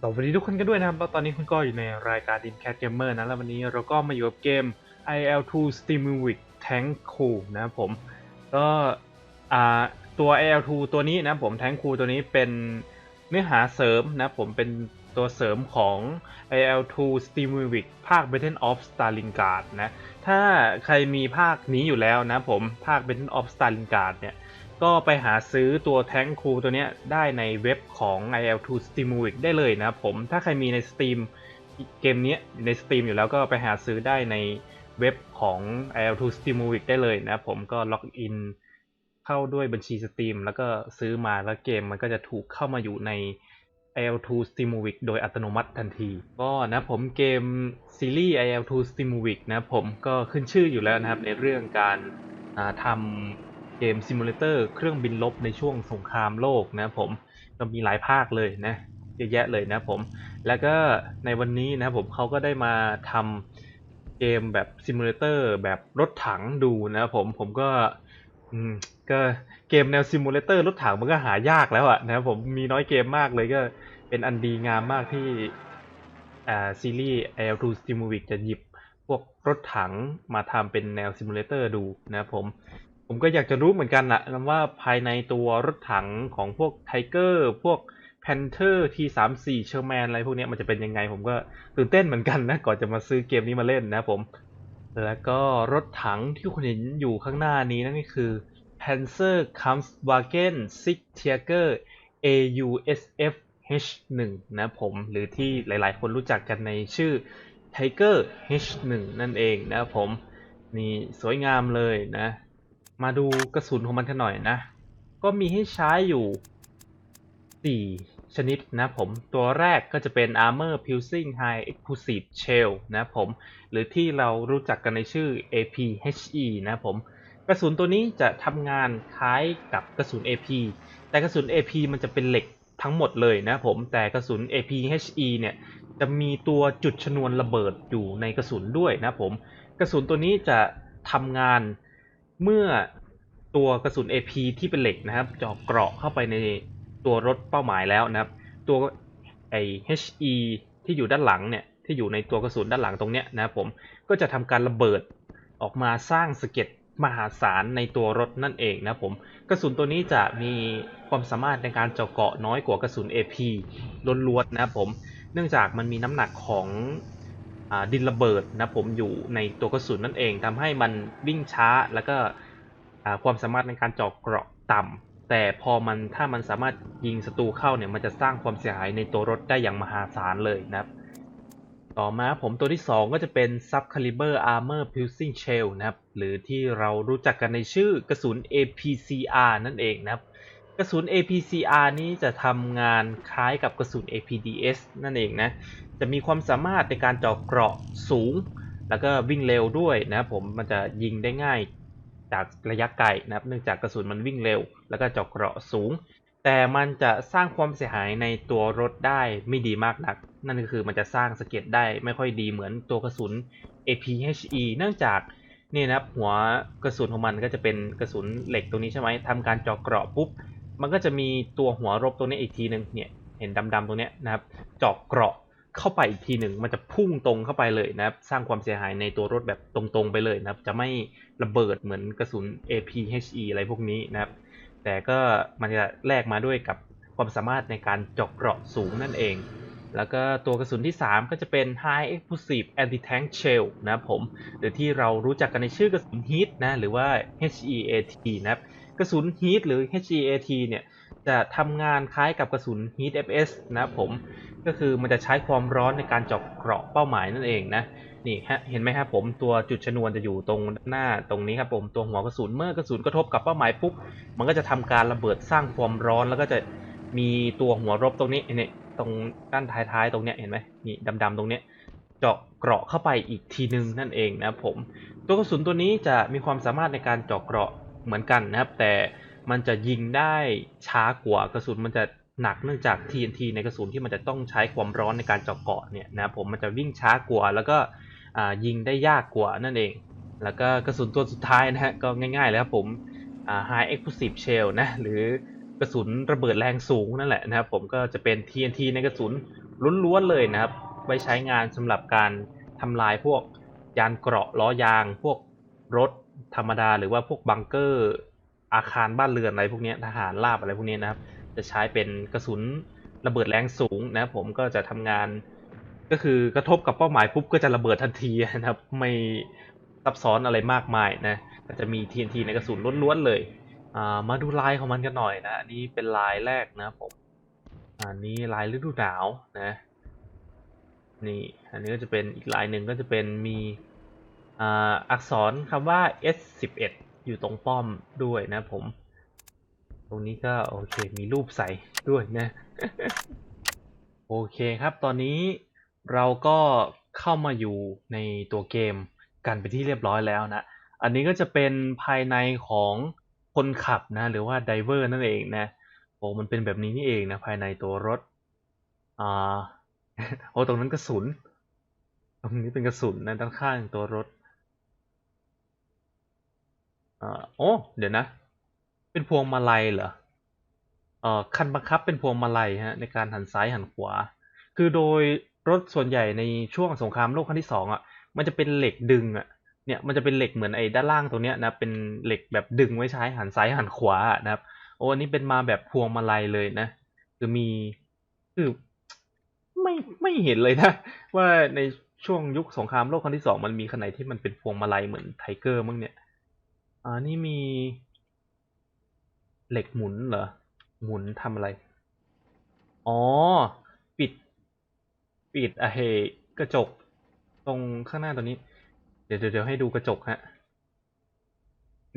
สวัสดีทุกคนกันด้วยนะครับ ตอนนี้คุณก็อยู่ในรายการ Dream Cat Gamer นะ แล้ววันนี้เราก็มาอยู่กับเกม IL2 Steamwick Tank Crew นะครับผม ก็ตัว IL2 ตัวนี้นะผม Tank Crew ตัวนี้เป็นเนื้อหาเสริมนะผม เป็นตัวเสริมของ IL2 Steamwick ภาค Battle of Stalingrad นะ ถ้าใครมีภาคนี้อยู่แล้วนะผม ภาค Battle of Stalingrad เนี่ย ก็ไปหาซื้อตัวแท้งคูตัวนี้ได้ในเว็บของ IL2 Steamwick ได้เลยนะครับผมถ้าใครมีใน Steam เกมนี้ใน Steam อยู่แล้วก็ไปหาซื้อได้ในเว็บของ IL2 Steamwick ได้เลยนะครับผมก็ล็อกอินเข้าด้วยบัญชี Steam แล้วก็ซื้อมาแล้วเกมมันก็จะถูกเข้ามาอยู่ใน IL2 Steamwick โดยอัตโนมัติทันที ก็นะผมเกมซีรีส์ IL2 Steamwick นะผมก็ขึ้นชื่ออยู่แล้วนะครับในเรื่องการทำ เกมซิมูเลเตอร์เครื่องบินรบในช่วงสงครามโลกนะผมก็มีหลายภาคเลยนะเยอะแยะเลยนะผม แล้วก็ในวันนี้นะผมเขาก็ได้มาทำเกมแบบซิมูเลเตอร์แบบรถถังดูนะผมผมก็อืมก็เกมแนวซิมูเลเตอร์รถถังมันก็หายากแล้วอะนะผมมีน้อยเกมมากเลยก็เป็นอันดีงามมากที่อ่าซีรีส์ L2 Steamwick จะหยิบพวกรถถังมาทำเป็นแนวซิมูเลเตอร์ดูนะผม ผมก็อยากจะรู้เหมือนกันนะว่าภายในตัวรถถังของพวกไทเกอร์พวกแพนเทอร์ทีสามสี่เชอร์แมนอะไรพวกนี้มันจะเป็นยังไง ผมก็ตื่นเต้นเหมือนกันนะก่อนจะมาซื้อเกมนี้มาเล่นนะผม แล้วก็รถถังที่คุณเห็นอยู่ข้างหน้านี้นั่นก็คือ Panzer Kampfwagen Sig Tiger AUSF H1 นะผมหรือที่หลายๆ คนรู้จักกันในชื่อ Tiger H1 นั่นเองนะผม นี่สวยงามเลยนะ มาดูกระสุนของมันกันหน่อยนะ ก็มีให้ใช้อยู่ 4 ชนิดนะผม ตัวแรกก็จะเป็น Armor Piercing High Explosive Shell นะผม หรือที่เรารู้จักกันในชื่อ APHE นะผม กระสุนตัวนี้จะทำงานคล้ายกับกระสุน AP แต่กระสุน AP มันจะเป็นเหล็กทั้งหมดเลยนะผม แต่กระสุน APHE เนี่ยจะมีตัวจุดชนวนระเบิดอยู่ในกระสุนด้วยนะผม กระสุนตัวนี้จะทำงาน เมื่อตัวกระสุน AP ที่เป็นเหล็กนะครับเจาะเกราะเข้าไปในตัวรถเป้าหมายแล้วนะครับ ตัวไอ HE ที่อยู่ด้านหลังเนี่ยที่อยู่ในตัวกระสุนด้านหลังตรงเนี้ยนะครับผมก็จะทำการระเบิดออกมาสร้างสเก็ดมหาศาลในตัวรถนั่นเองนะผมกระสุนตัวนี้จะมีความสามารถในการเจาะเกราะน้อยกว่ากระสุน AP ล้วนๆนะครับผม เนื่องจากมันมีน้ำหนักของ ดินระเบิดนะผมอยู่ในตัวกระสุนนั่นเองทำให้มันวิ่งช้าแล้วก็ความสามารถในการเจาะเกราะต่ำแต่พอมันถ้ามันสามารถยิงศัตรูเข้าเนี่ยมันจะสร้างความเสียหายในตัวรถได้อย่างมหาศาลเลยนะครับ ต่อมาผมตัวที่ 2 ก็จะเป็น Sub Caliber Armor Piercing Shell นะครับหรือที่เรารู้จักกันในชื่อกระสุน APCR นั่นเองนะครับกระสุน APCR นี้จะทำงานคล้ายกับกระสุน APDS นั่นเองนะ จะมีความสามารถในการเจาะเกราะสูง แล้วก็วิ่งเร็วด้วยนะครับผมมันจะยิงได้ง่ายจากระยะไกลนะครับ เนื่องจากกระสุนมันวิ่งเร็ว แล้วก็เจาะเกราะสูง แต่มันจะสร้างความเสียหายในตัวรถได้ไม่ดีมากนัก นั่นก็คือมันจะสร้างสะเก็ดได้ไม่ค่อยดีเหมือนตัวกระสุน APHE เนื่องจากนี่นะครับหัวกระสุนของมันก็จะเป็นกระสุนเหล็กตรงนี้ใช่ไหมทำการเจาะเกราะปุ๊บมันก็จะมีตัวหัวรบตรงนี้อีกทีหนึ่งเนี่ยเห็นดำๆตรงเนี้ยนะครับเจาะเกราะ เข้าไปอีกทีหนึ่งมันจะพุ่งตรงเข้าไปเลยนะครับ สร้างความเสียหายในตัวรถแบบตรงๆไปเลยนะครับ จะไม่ระเบิดเหมือนกระสุน APHE อะไรพวกนี้นะครับ แต่ก็มันจะแลกมาด้วยกับความสามารถในการเจาะเกราะสูงนั่นเอง แล้วก็ตัวกระสุนที่ 3 ก็จะเป็น High Explosive Anti-Tank Shell นะครับผม หรือที่เรารู้จักกันในชื่อกระสุน HEAT นะ หรือว่า HEAT นะครับ กระสุน HEAT หรือ HEAT เนี่ยจะทำงานคล้ายกับกระสุน Heat FS นะครับผม ก็คือมันจะใช้ความร้อนในการเจาะเกราะเป้าหมายนั่นเองนะนี่ฮะเห็นไหมครับผมตัวจุดชนวนจะอยู่ตรงหน้าตรงนี้ครับผมตัวหัวกระสุนเมื่อกระสุนกระทบกับเป้าหมายปุ๊บมันก็จะทำการระเบิดสร้างความร้อนแล้วก็จะมีตัวหัวรบตรงนี้เนี่ยตรงด้านท้ายๆตรงเนี้ยเห็นไหมนี่ดำๆตรงเนี้ยเจาะเกราะเข้าไปอีกทีนึงนั่นเองนะผมตัวกระสุนตัวนี้จะมีความสามารถในการเจาะเกราะเหมือนกันนะครับ แต่มันจะยิงได้ช้ากว่ากระสุนมันจะ หนักเนื่องจาก TNT ในกระสุนที่มันจะต้องใช้ความร้อนในการเจาะเกาะเนี่ยนะผมมันจะวิ่งช้ากว่าแล้วก็ยิงได้ยากกว่านั่นเอง แล้วก็กระสุนตัวสุดท้ายนะฮะก็ง่ายๆเลยครับผม High Explosive Shell นะหรือกระสุนระเบิดแรงสูงนั่นแหละนะครับผมก็จะเป็น TNT ในกระสุนล้วนๆเลยนะครับไว้ใช้งานสำหรับการทำลายพวกยานเกราะล้อยาง พวกรถธรรมดา หรือว่าพวกบังเกอร์อาคารบ้านเรือนอะไรพวกนี้ทหารราบอะไรพวกนี้นะครับ จะใช้เป็นกระสุนระเบิดแรงสูงนะผมก็จะทำงานก็คือกระทบกับเป้าหมายปุ๊บก็จะระเบิดทันทีนะครับ ไม่ซับซ้อนอะไรมากมายนะก็จะมี TNT ในกระสุนล้วนๆเลยมาดูลายของมันกันหน่อยนะอันนี้เป็นลายแรกนะผมอันนี้ลายฤดูหนาวนะนี่อันนี้ก็จะเป็นอีกลายหนึ่งก็จะเป็นมีอ,อักษรคำว่า S11 อยู่ตรงป้อมด้วยนะผม ตรงนี้ก็โอเคมีรูปใส่ด้วยนะ โอเคครับตอนนี้เราก็เข้ามาอยู่ในตัวเกมกันไปที่เรียบร้อยแล้วนะ อันนี้ก็จะเป็นภายในของคนขับนะ หรือว่าไดเวอร์นั่นเองนะโอ้มันเป็นแบบนี้นี่เองนะ ภายในตัวรถอ่าโอ้ตรงนั้นกระสุน ตรงนี้เป็นกระสุนนะด้านข้างตัวรถอ่าโอ้เดี๋ยวนะ เป็นพวงมาลัยเหรอเอ่อคันบังคับเป็นพวงมาลัยฮะในการหันซ้ายหันขวา คือโดยรถส่วนใหญ่ในช่วงสงครามโลกครั้งที่สองอะมันจะเป็นเหล็กดึงอะเนี่ยมันจะเป็นเหล็กเหมือนไอ้ด้านล่างตรงเนี้ยนะเป็นเหล็กแบบดึงไว้ใช้หันซ้ายหันขวาอะนะครับโอ้อันนี้เป็นมาแบบพวงมาลัยเลยนะคือมีคือไม่ไม่เห็นเลยนะ ว่าในช่วงยุคสงครามโลกครั้งที่สองมันมีคันไหนที่มันเป็นพวงมาลัยเหมือนไทเกอร์มั้งเนี่ยอ่านี่มี เหล็กหมุนเหรอ หมุนทำอะไร อ๋อ ปิด ปิดอะเฮกระจก ตรงข้างหน้าตัวนี้ เดี๋ยวเดี๋ยวให้ดูกระจกฮะ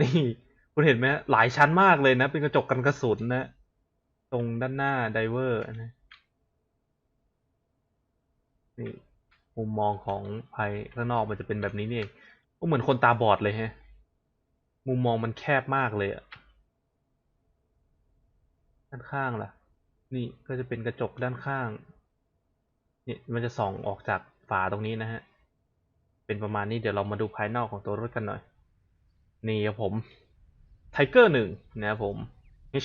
นี่คุณเห็นไหมหลายชั้นมากเลยนะ เป็นกระจกกันกระสุนนะ ตรงด้านหน้าไดเวอร์นะ นี่มุมมองของภายข้างนอกมันจะเป็นแบบนี้นี่เองก็เหมือนคนตาบอดเลยฮะ มุมมองมันแคบมากเลยอะ ด้านข้างล่ะ นี่ก็จะเป็นกระจกด้านข้างนี่มันจะส่องออกจากฝาตรงนี้นะฮะ เป็นประมาณนี้เดี๋ยวเรามาดูภายนอกของตัวรถกันหน่อย นี่ครับผมไทเกอร์หนึ่งนะครับผม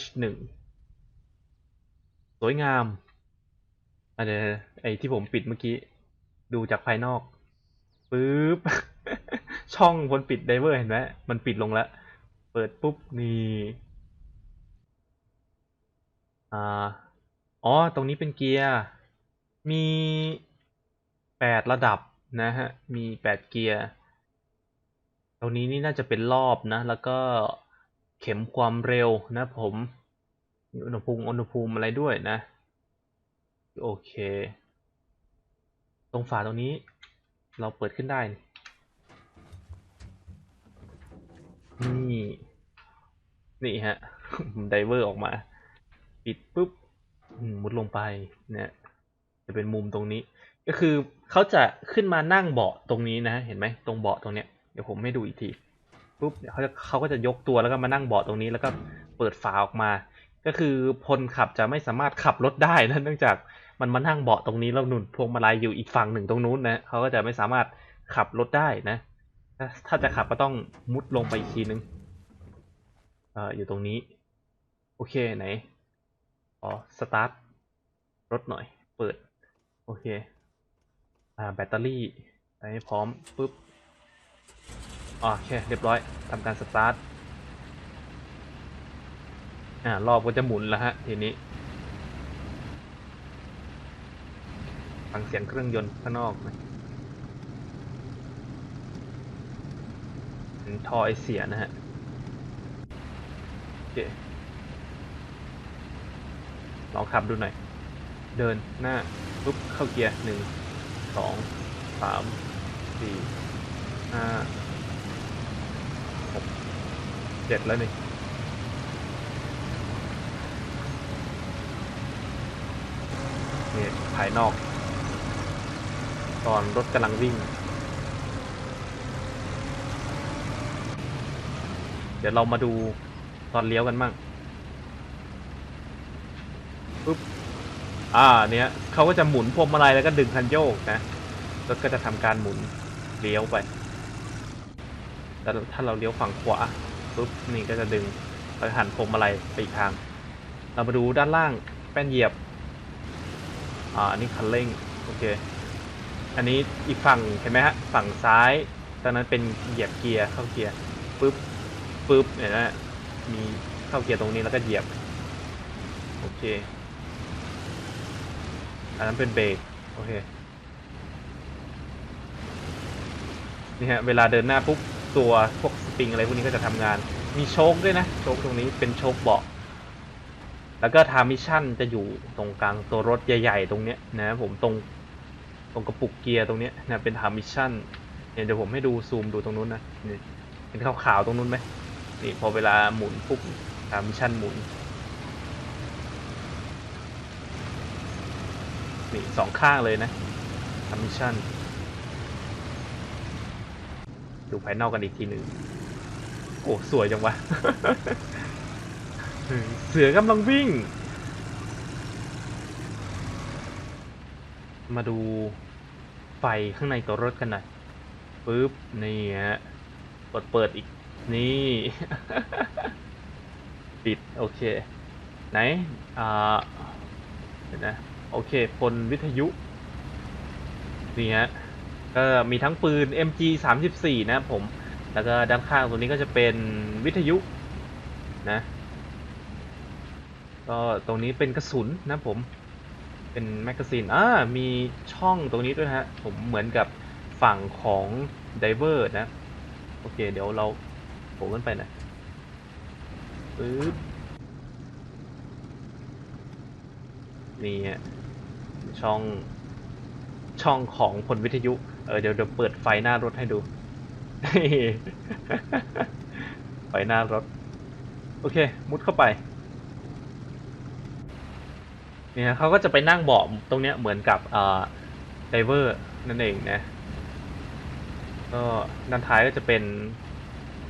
H หนึ่งสวยงามอันเดี๋ยวไอที่ผมปิดเมื่อกี้ดูจากภายนอกปึ๊บช่องบนปิดไดเวอร์เห็นไหมมันปิดลงแล้ว เปิดปุ๊บนี่ อ๋อ ตรงนี้เป็นเกียร์ มีแปดระดับนะฮะ มีแปดเกียร์ ตรงนี้นี่น่าจะเป็นรอบนะ แล้วก็เข็มความเร็วนะผมมีอุณหภูมิอุณหภูมิอะไรด้วยนะ โอเค ตรงฝาตรงนี้เราเปิดขึ้นได้ นี่ นี่ฮะไดเวอร์ออกมา ปิดปุ๊บมุดลงไปเนี่ยจะเป็นมุมตรงนี้ ก็คือเขาจะขึ้นมานั่งเบาะตรงนี้นะเห็นไหมตรงเบาะตรงเนี้ยเดี๋ยวผมให้ดูอีกทีปุ๊บเดี๋ยวเขาจะเขาก็จะยกตัวแล้วก็มานั่งเบาะตรงนี้แล้วก็เปิดฝาออกมา ก็คือพลขับจะไม่สามารถขับรถได้นะเนื่องจากมันมานั่งเบาะตรงนี้แล้วหนุนพวงมาลัยอยู่อีกฝั่งหนึ่งตรงนู้นนะเขาก็จะไม่สามารถขับรถได้นะ ถ้าจะขับก็ต้องมุดลงไปอีกทีนึงเอ่ออยู่ตรงนี้ โอเคไหน สตาร์ทรถหน่อย เปิด โอเค อ่า แบตเตอรี่ให้พร้อมปุ๊บอ่าโอเค เรียบร้อยทำการสตาร์ท อ่า รอบก็จะหมุนแล้วฮะ ทีนี้ ฟังเสียงเครื่องยนต์ข้างนอกนะท่อไอเสียนะฮะ โอเค ลองขับดูหน่อย เดินหน้าปุ๊บเข้าเกียร์หนึ่งสองสามสี่ห้าหกเจ็ดแล้วนี่นี่ภายนอก ตอนรถกำลังวิ่ง เดี๋ยวเรามาดูตอนเลี้ยวกันมั่งปุ๊บ อ่าเนี้ยเขาก็จะหมุนพวงมาลัยแล้วก็ดึงคันโยกนะรถก็จะทำการหมุนเลี้ยวไปแล้วถ้าเราเลี้ยวฝั่งขวาปุ๊บนี่ก็จะดึงแล้วหันพวงมาลัยไปอีกทาง เรามาดูด้านล่างแป้นเหยียบ อ่าอันนี้คันเร่งโอเค อันนี้อีกฝั่งเห็นไหมฮะฝั่งซ้ายตอนนั้นเป็นเหยียบเกียร์เข้าเกียร์ปุ๊บปุ๊บเห็นไหมฮะมีเข้าเกียร์ตรงนี้แล้วก็เหยียบโอเค อันนั้นเป็นเบรกโอเค นี่ฮะ เวลาเดินหน้าปุ๊บตัวพวกสปริงอะไรพวกนี้ก็จะทำงาน มีโชคด้วยนะ โชคตรงนี้เป็นโชคเบาะ แล้วก็ทามิชั่นจะอยู่ตรงกลางตัวรถใหญ่ๆ ตรงเนี้ยนะผมตรงตรงกระปุกเกียร์ตรงเนี้ยนะเป็นทามิชั่นเนี่ยเดี๋ยวผมให้ดูซูมดูตรงนู้นนะนี่เห็นขาวๆตรงนู้นไหมนี่พอเวลาหมุนปุ๊บทามิชชั่นหมุน นี่สองข้างเลยนะทามิชชั่น ดูภายนอกกันอีกทีหนึ่งโอ้สวยจังวะ เสือกำลังวิ่ง มาดูไฟข้างในตัวรถกันหน่อยปึ๊บ นี่ฮะกดเปิดอีก นี่ ปิด โอเค ไหน อ่า เดี๋ยวนะ โอเคพลวิทยุ นี่ฮะก็มีทั้งปืน MG 34นะครับผม แล้วก็ด้านข้างตรงนี้ก็จะเป็นวิทยุนะก็ตรงนี้เป็นกระสุนนะผม เป็นแมกกาซีนอ่ามีช่องตรงนี้ด้วยฮะ ผมเหมือนกับฝั่งของไดเวอร์นะ โอเค เดี๋ยวเราโผล่ขึ้นไปนะปึ๊บนี่ฮะ ช่องช่องของพลวิทยุ เออเดี๋ยวเดี๋ยวเปิดไฟหน้ารถให้ดู ไฟหน้ารถ โอเค มุดเข้าไปเนี่ยเขาก็จะไปนั่งเบาะตรงเนี้ยเหมือนกับอ่าไดเวอร์นั่นเองนะก็ด้านท้ายก็จะเป็น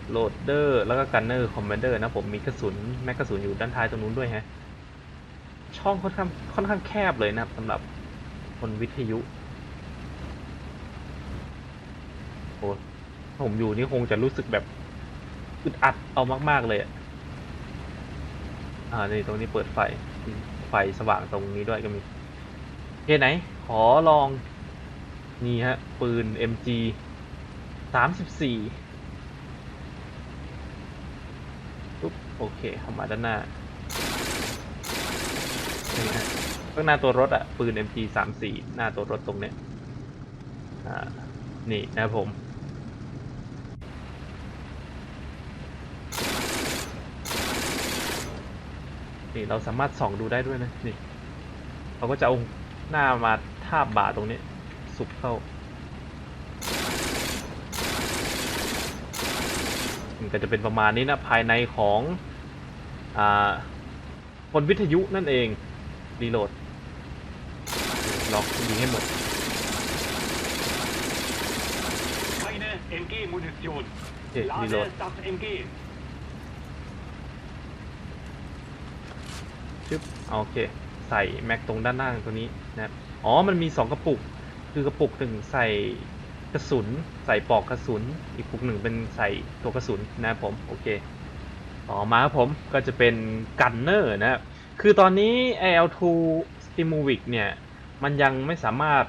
โหลดเดอร์แล้วก็กันเนอร์คอมมานเดอร์นะผมมีกระสุนแม็กกระสุนอยู่ด้านท้ายตรงนู้นด้วยฮะ ช่องค่อนข้างค่อนข้างแคบเลยนะครับสำหรับคนวิทยุโอ้ถ้าผมอยู่นี่คงจะรู้สึกแบบอึดอัดเอามาก ๆ เลยอะอ่านี่ตรงนี้เปิดไฟ ไฟสว่างตรงนี้ด้วยก็มีโอเคไหน ขอลอง นี่ฮะ ปืน MG สามสิบสี่ปุ๊บ โอเคเข้ามาด้านหน้า ข้างหน้าตัวรถอะปืน MG สามสี่หน้าตัวรถตรงเนี้ยอ่านี่นะผมนี่เราสามารถส่องดูได้ด้วยนะนี่เขาก็จะเอาหน้ามาทาบบ่าตรงนี้ สุกเข้ามันก็จะเป็นประมาณนี้นะภายในของอ่าคนวิทยุนั่นเอง รีโหลดลองยิงให้หมด Keine MG-Munition. Okay, Lade reload. das MG. ชึบเอาโอเค ใส่แม็กตรงด้านล่างตัวนี้นะครับอ๋อ มันมีสองกระปุก คือกระปุกหนึ่งใส่กระสุน ใส่ปลอกกระสุน อีกปุกหนึ่งเป็นใส่ตัวกระสุนนะครับผม โอเค ต่อมาครับผมก็จะเป็นกันเนอร์นะครับ คือตอนนี้ AL2 Steamovic เนี่ย มันยังไม่สามารถ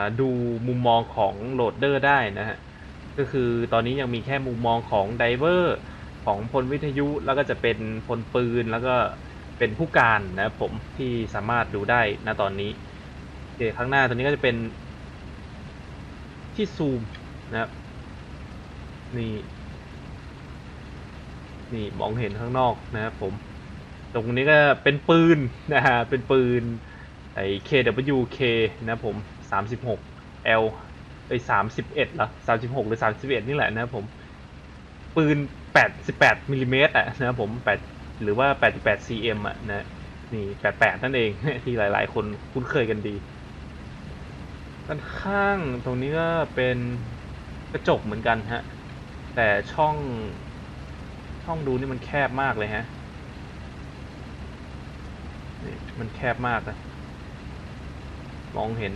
าดูมุมมองของโหลดเดอร์ได้นะฮะ ก็คือตอนนี้ยังมีแค่มุมมองของไดเวอร์ของพลวิทยุ แล้วก็จะเป็นพลปืนแล้วก็เป็นผู้การนะผมที่สามารถดูได้ณตอนนี้โอเคข้างหน้าตัวนี้ก็จะเป็นที่ซูมนะครับนี่ นี่มองเห็นข้างนอกนะครับผม ตรงนี้ก็เป็นปืนนะฮะ เป็นปืนไอ้ KWK นะผม 36 L ไอ้31เหรอ36 หรือ 31 นี่แหละนะผม ปืน 88มิลลิเมตรอะนะผม8หรือว่า 88 cm อะนะนี่ 88 นั่นเองที่หลาย ๆ คนคุ้นเคยกันดีด้านข้างตรงนี้ก็เป็นกระจกเหมือนกันฮะ แต่ช่องช่องดูนี่มันแคบมากเลยฮะ มันแคบมากนะมองเห็น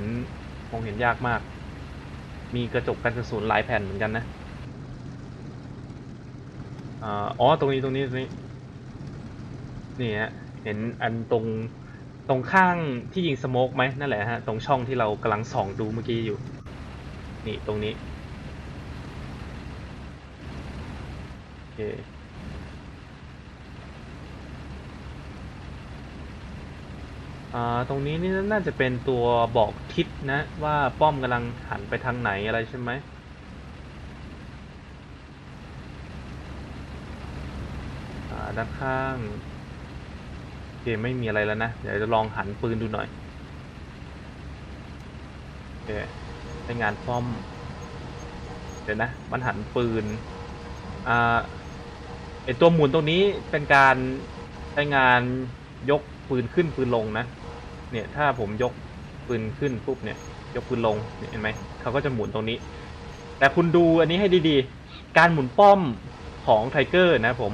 มองเห็นยากมาก มีกระจกกันกระสุนหลายแผ่นเหมือนกันนะอาอ๋อตรงนี้ตรงนี้ตรงนี้นี่ฮะเห็นอันตรงตรงข้างที่ยิงสโมกไหมนั่นแหละฮะตรงช่องที่เรากำลังส่องดูเมื่อกี้อยู่ นี่ตรงนี้โอเคอ่า ตรงนี้นี่น่าจะเป็นตัวบอกทิศนะ ว่าป้อมกำลังหันไปทางไหนอะไรใช่ไหมอ่าด้านข้างโอเคไม่มีอะไรแล้วนะ เดี๋ยวจะลองหันปืนดูหน่อยโอเคใช้งานป้อม เดี๋ยวนะ มันหันปืน อ่าไอตัวหมุนตรงนี้เป็นการใช้งานยกปืนขึ้นปืนลงนะ เนี่ยถ้าผมยกปืนขึ้นปุ๊บเนี่ยยกปืนลงเห็นไหมเขาก็จะหมุนตรงนี้ แต่คุณดูอันนี้ให้ดีๆ การหมุนป้อมของไทเกอร์นะผม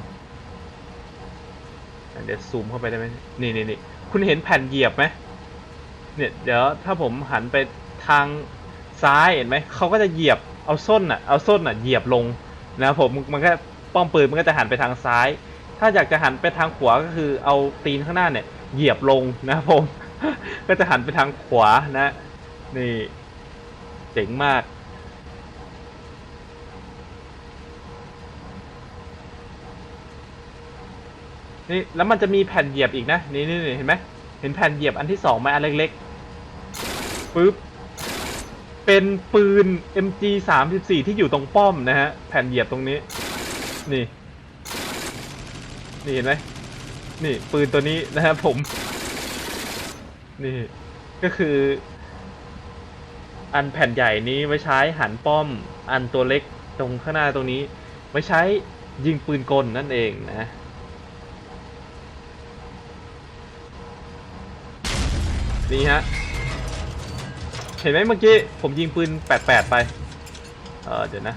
เดี๋ยวซูมเข้าไปได้ไหมนี่นี่นี่คุณเห็นแผ่นเหยียบไหมเนี่ยเดี๋ยวถ้าผมหันไปทางซ้ายเห็นไหมเขาก็จะเหยียบเอาส้นอะเอาส้นอะเหยียบลงนะผมมันก็ป้อมปืนมันก็จะหันไปทางซ้าย ถ้าอยากจะหันไปทางขวาก็คือเอาตีนข้างหน้าเนี่ยเหยียบลงนะผม ก็จะหันไปทางขวานะ นี่เจ๋งมาก นี่แล้วมันจะมีแผ่นเหยียบอีกนะ นี่นี่เห็นไหมเห็นแผ่นเหยียบอันที่สองไหมอันเล็กๆปึ๊บเป็นปืน MG 3 4ที่อยู่ตรงป้อมนะฮะ แผ่นเหยียบตรงนี้ นี่ นี่เห็นไหมนี่ปืนตัวนี้นะครับผม นี่ ก็คือ อันแผ่นใหญ่นี้ไว้ใช้หันป้อม อันตัวเล็กตรงข้างหน้าตรงนี้ไว้ใช้ยิงปืนกลนั่นเองนะนี่ฮะ เห็นไหมเมื่อกี้ ผมยิงปืน 88 ไป เออเดี๋ยวนะ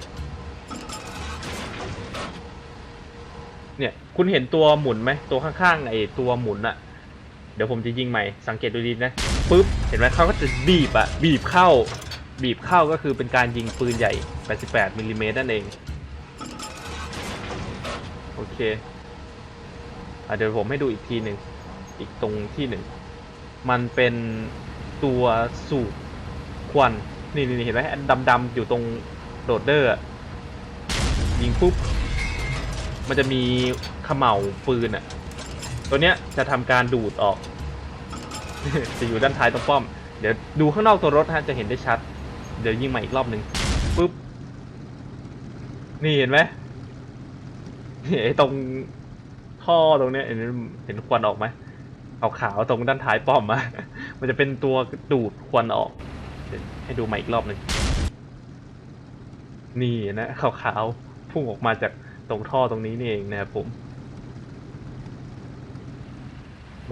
เนี่ย คุณเห็นตัวหมุนไหม ตัวข้างๆไอ้ตัวหมุนอะ เดี๋ยวผมจะยิงใหม่สังเกตดูดีนะปุ๊บเห็นไหมเขาก็จะบีบอะบีบเข้า บีบเข้าก็คือเป็นการยิงปืนใหญ่ 88มิลลิเมตรนั่นเองโอเคอะเดี๋ยวผมให้ดูอีกทีหนึ่งอีกตรงที่หนึ่งมันเป็นตัวสูบควันนี่นี่เห็นไหมอันดำๆอยู่ตรงโรดเดอร์ยิงปุ๊บมันจะมีเขม่าปืนอะ ตัวเนี้ยจะทำการดูดออก จะอยู่ด้านท้ายตรงป้อม เดี๋ยวดูข้างนอกตัวรถฮะจะเห็นได้ชัด เดี๋ยวยิงใหม่อีกรอบหนึ่งปุ๊บ นี่เห็นไหมนี่ไอ้ตรงท่อตรงเนี้ยเห็นเห็นควันออกไหมขาวๆตรงด้านท้ายป้อมอะมันจะเป็นตัวดูดควันออก ให้ดูใหม่อีกรอบหนึ่งนี่นะขาวๆพุ่งออกมาจากตรงท่อตรงนี้นี่เองนะครับผม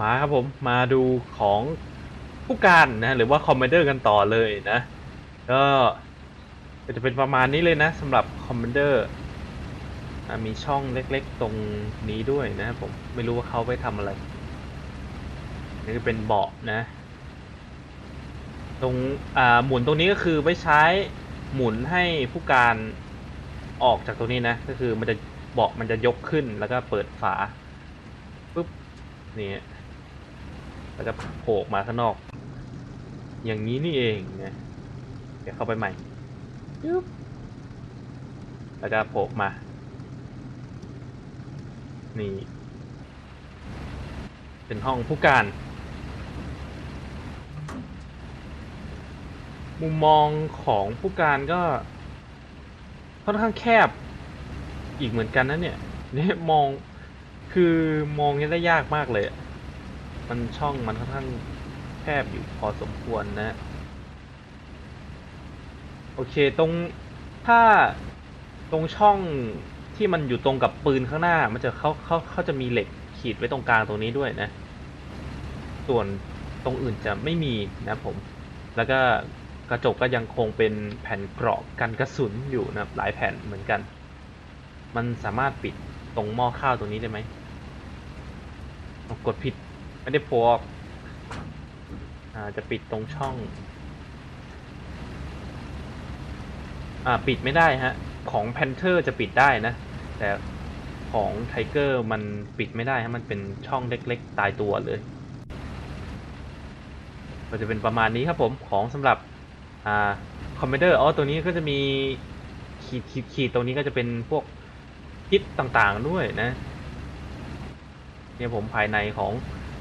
มาครับผมมาดูของผู้การนะหรือว่าคอมมานเดอร์กันต่อเลยนะ ก็จะเป็นประมาณนี้เลยนะสำหรับคอมมานเดอร์มีช่องเล็กๆตรงนี้ด้วยนะครับผมไม่รู้ว่าเขาไปทำอะไร นี่เป็นเบาะนะ ตรงอ่าหมุนตรงนี้ก็คือไว้ใช้หมุนให้ผู้การออกจากตรงนี้นะ ก็คือมันจะเบาะมันจะยกขึ้นแล้วก็เปิดฝาปุ๊บนี่ แล้วก็โผล่ออกมาข้างนอก อย่างนี้นี่เองนะเดี๋ยวเข้าไปใหม่ปึ๊บแล้วก็โผล่ออกมา นี่ เป็นห้องผู้การ มุมมองของผู้การก็ค่อนข้างแคบอีกเหมือนกันนะเนี่ยเนี่ยมองคือมองนี่ได้ยากมากเลยอะ มันช่องมันค่อนข้างแคบอยู่พอสมควรนะ โอเคตรงถ้าตรงช่องที่มันอยู่ตรงกับปืนข้างหน้า มันจะเขาเขาเขาจะมีเหล็กขีดไว้ตรงกลางตรงนี้ด้วยนะ ส่วนตรงอื่นจะไม่มีนะผม แล้วก็กระจกก็ยังคงเป็นแผ่นเกราะกันกระสุนอยู่นะหลายแผ่นเหมือนกัน มันสามารถปิดตรงหม้อข้าวตรงนี้ได้ไหมกดผิด ไม่ได้โพกอ่าจะปิดตรงช่อง อ่าปิดไม่ได้ฮะ ของแพนเทอร์จะปิดได้นะ แต่ของไทเกอร์มันปิดไม่ได้ฮะ มันเป็นช่องเล็กๆ ตายตัวเลย ก็จะเป็นประมาณนี้ครับผม ของสำหรับ อ่าคอมเมเดอร์อ๋อตัวนี้ก็จะมีขีดขีดขีดตรงนี้ก็จะเป็นพวกคิดต่างๆด้วยนะ เนี่ยผมภายในของ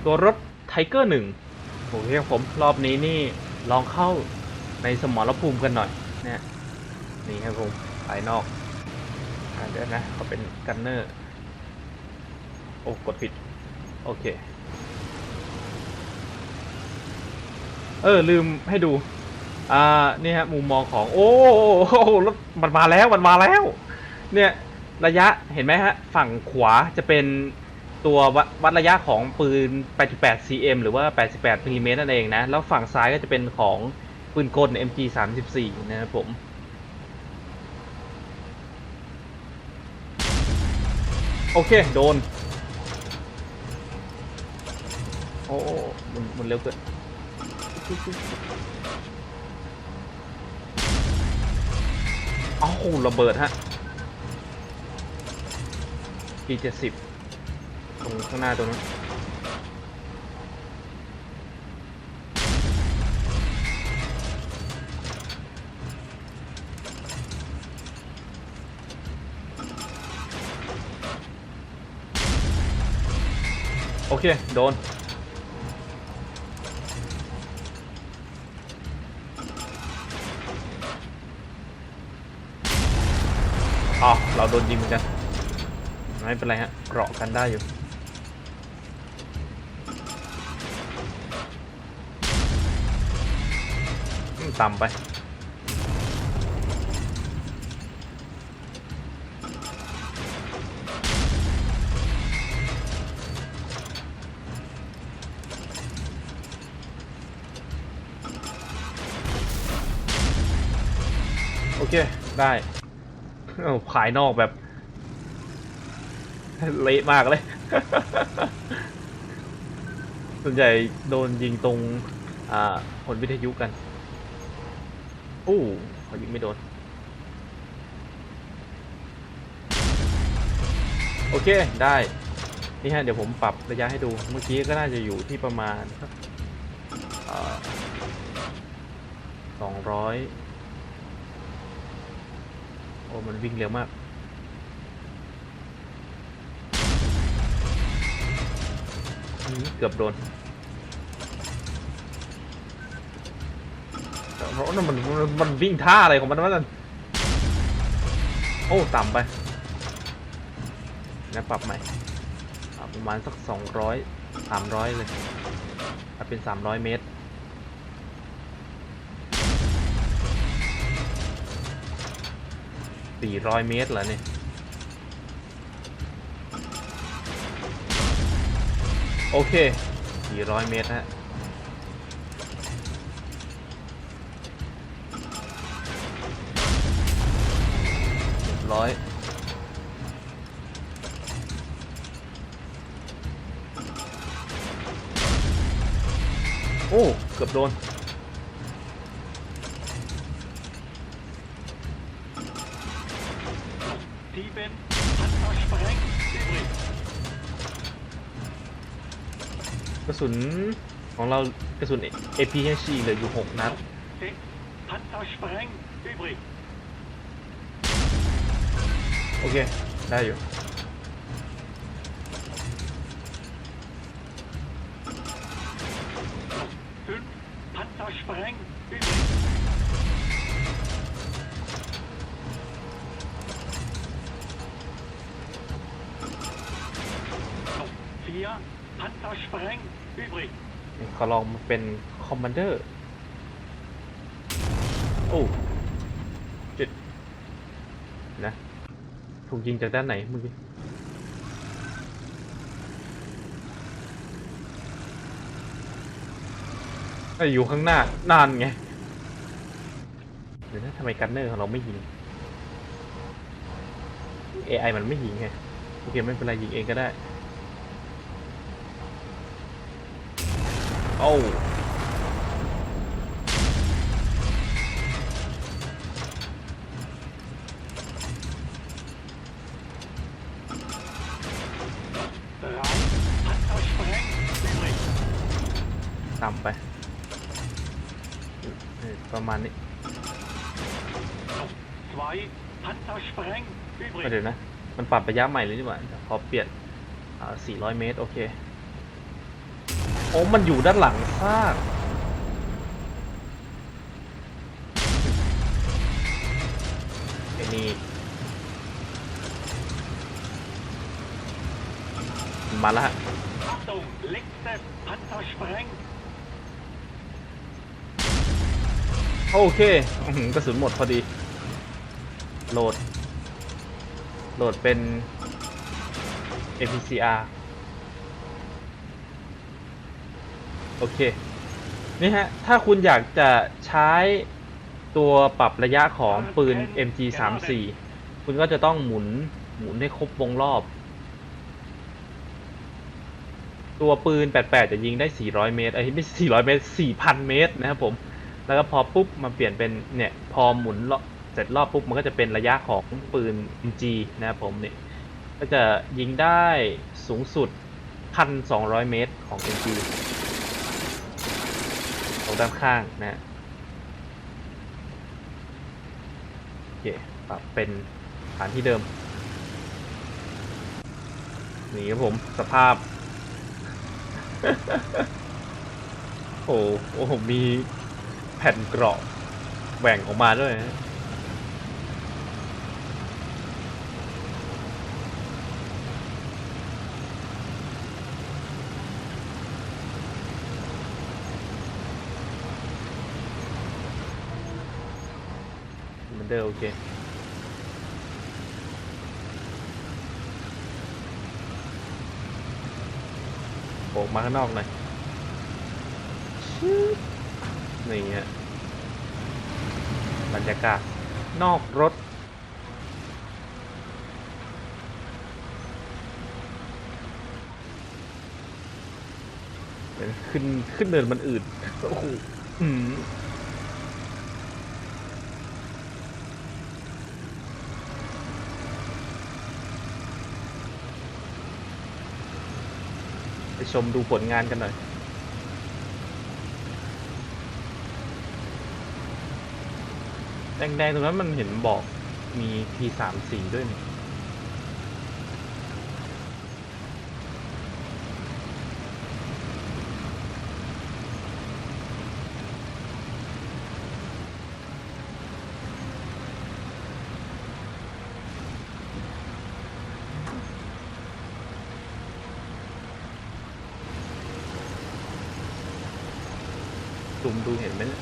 ตัวรถไทเกอร์หนึ่งโอเคครับผมรอบนี้นี่ลองเข้าในสมรภูมิกันหน่อยนะนี่ครับผมภายนอกอ่าเดี๋ยวนะเขาเป็นกันเนอร์ โอ้กดผิด โอเค เออ ลืมให้ดู อ่า นี่ฮะ มุมมองของ โอ้โหรถมันมาแล้ว มันมาแล้ว เนี่ย ระยะเห็นไหมฮะ ฝั่งขวาจะเป็น ตัววัดวัดระยะของปืน 88 cm หรือว่า 88มิลลิเมตรนั่นเองนะ แล้วฝั่งซ้ายก็จะเป็นของปืนกล MG 34นะครับผม โอเค โดน โอ้หมันมันเร็วเกินอ้าระเบิดฮะ P70 ข้างหน้าตรงนั้นโอเค โดน อ๋อ เราโดนยิงเหมือนกัน ไม่เป็นไรฮะเกราะกันได้อยู่ ต่ำไป โอเค ได้โอ้ภายนอกแบบ เละมากเลย ส่วนใหญ่โดนยิงตรงผลวิทยุกัน โอ้เขายิงไม่โดน โอเค ได้ นี่ฮะ เดี๋ยวผมปรับระยะให้ดู เมื่อกี้ก็น่าจะอยู่ที่ประมาณสองร้อยโอ้ มันวิ่งเร็วมากอืมเกือบโดนแต่ เพราะว่ามันมันมันวิ่งท่าอะไรของมันวะนั่นโอ้ต่ำไปนะปรับใหม่ประมาณสักสองร้อยสามร้อยเลยถ้าเป็นสามร้อยเมตรสี่ร้อยเมตรเหรอเนี่ยโอเค400เมตรฮะ ร้อยโอ้ เกือบโดน ทีเป็นกระสุนของเรากระสุน AP ยังชีเลยอยู่ 6 นัด โอเค ได้อยู่ Fünf Panzerspreng übrig. Vier Panzerspreng übrig. เขาลองมาเป็นคอมมานเดอร์ โอ้จิตนะ ถูกยิงจากด้านไหนเมื่อกี้เอ้อยู่ข้างหน้านานไงเดี๋ยวนะทำไมกันเนอร์ของเราไม่ยิง AI มันไม่ยิงไงโอเคไม่เป็นไรยิงเองก็ได้ โอ้ ประมาณนี้ Zwei Panzerspreng ไม่ übrig. เดี๋ยวนะ มันปรับระยะใหม่เลยดีกว่าพอเปลี่ยนอ่า400 เมตร โอเค โอ้ มันอยู่ด้านหลังซากไอ้นี่มาแล้วฮะ โอเคอื้อหือกระสุนหมดพอดี โหลด โหลดเป็น APCR โอเค นี่ฮะ ถ้าคุณอยากจะใช้ตัวปรับระยะของปืน MG34 คุณก็จะต้องหมุนหมุนให้ครบวงรอบ ตัวปืน 88 จะยิงได้ 400 เมตรไอ้ยไม่ใช่400 เมตร 4,000 เมตรนะครับผม แล้วก็พอปุ๊บมาเปลี่ยนเป็นเนี่ยพอหมุนเสร็จรอบปุ๊บมันก็จะเป็นระยะของปืน MG นะครับผมเนี่ยก็จะยิงได้สูงสุด 1,200 เมตรของ MG ตรงด้านข้างนะโอเคปรับเป็นฐานที่เดิม นี่ครับผมสภาพ โอ้โอ้ผมมี แผ่นเกราะแหว่งออกมาด้วยนะมือนเดิมโอเคโผล่มาข้างนอกหน่อยชืบ นี่ฮะบรรยากาศนอกรถขึ้นขึ้นเนินมันอื่นโอ้โหไปชมดูผลงานกันหน่อย แดงๆตรงนั้นมันเห็นบอกมี P34 ด้วยนี่ ซูมดูเห็นไหมเนี่ย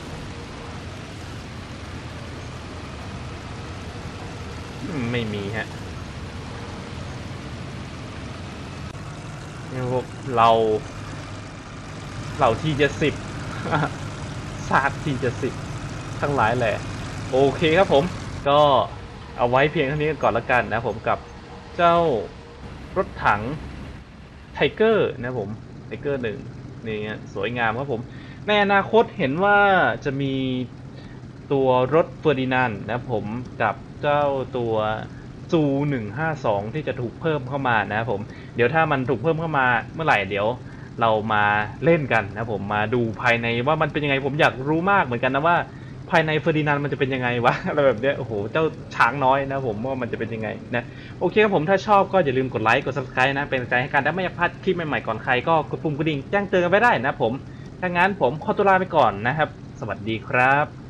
อืมไม่มีฮะนี่พวก เราเราที่จะสิบซากที่จะสิบทั้งหลายแหละ โอเคครับผม ก็เอาไว้เพียงเท่านี้ก่อนละกันนะผมกับเจ้ารถถังไทเกอร์นะผมไทเกอร์หนึ่งนี่ฮะสวยงามครับผม ในอนาคตเห็นว่าจะมีตัวรถเฟอร์ดินานด์นะผมกับเจ้าตัว ซู152ที่จะถูกเพิ่มเข้ามานะครับผม เดี๋ยวถ้ามันถูกเพิ่มเข้ามาเมื่อไหร่เดี๋ยวเรามาเล่นกันนะครับผมมาดูภายในว่ามันเป็นยังไงผมอยากรู้มากเหมือนกันนะว่า ภายในเฟอร์ดินานมันจะเป็นยังไงวะอะไรแบบเนี้ยโอ้โหเจ้าช้างน้อยนะผมว่ามันจะเป็นยังไงนะโอเคครับผมถ้าชอบก็อย่าลืมกดไลค์กด subscribe นะเป็นกำลังใจให้กันถ้าไม่อยากพลาดคลิปใหม่ๆก่อนใครก็กดปุ่มกระดิ่งแจ้งเตือนกันไว้ได้นะผมถ้างั้นผมขอตัวลาไปก่อนนะครับ สวัสดีครับ